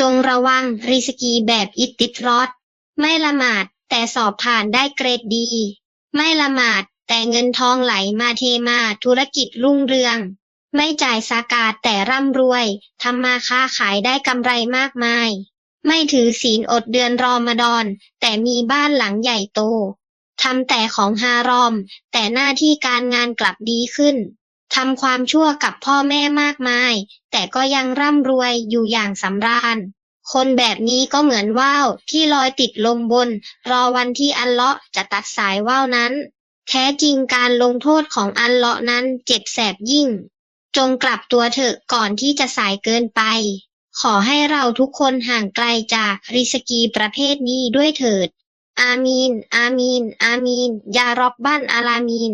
จงระวังริสกีแบบอิตติดรอด ไม่ละหมาดแต่สอบผ่านได้เกรดดี ไม่ละหมาดแต่เงินทองไหลมาเทมาธุรกิจรุ่งเรือง ไม่จ่ายสากาศแต่ร่ำรวยทำมาค้าขายได้กำไรมากมาย ไม่ถือศีลอดเดือนรอมฎอน แต่มีบ้านหลังใหญ่โตทำแต่ของฮารอม แต่หน้าที่การงานกลับดีขึ้น ทำความชั่วกับพ่อแม่มากมาย แต่ก็ยังร่ำรวยอยู่อย่างสำราญ คนแบบนี้ก็เหมือนว่าวที่ลอยติดลมบน รอวันที่อัลเลาะห์จะตัดสายว่าวนั้น แท้จริงการลงโทษของอัลเลาะห์นั้นเจ็บแสบยิ่ง จงกลับตัวเถอะก่อนที่จะสายเกินไป ขอให้เราทุกคนห่างไกลจากริสกีประเภทนี้ด้วยเถิด อามีน อามีน อามีน ยารอบบ้านอาลามีน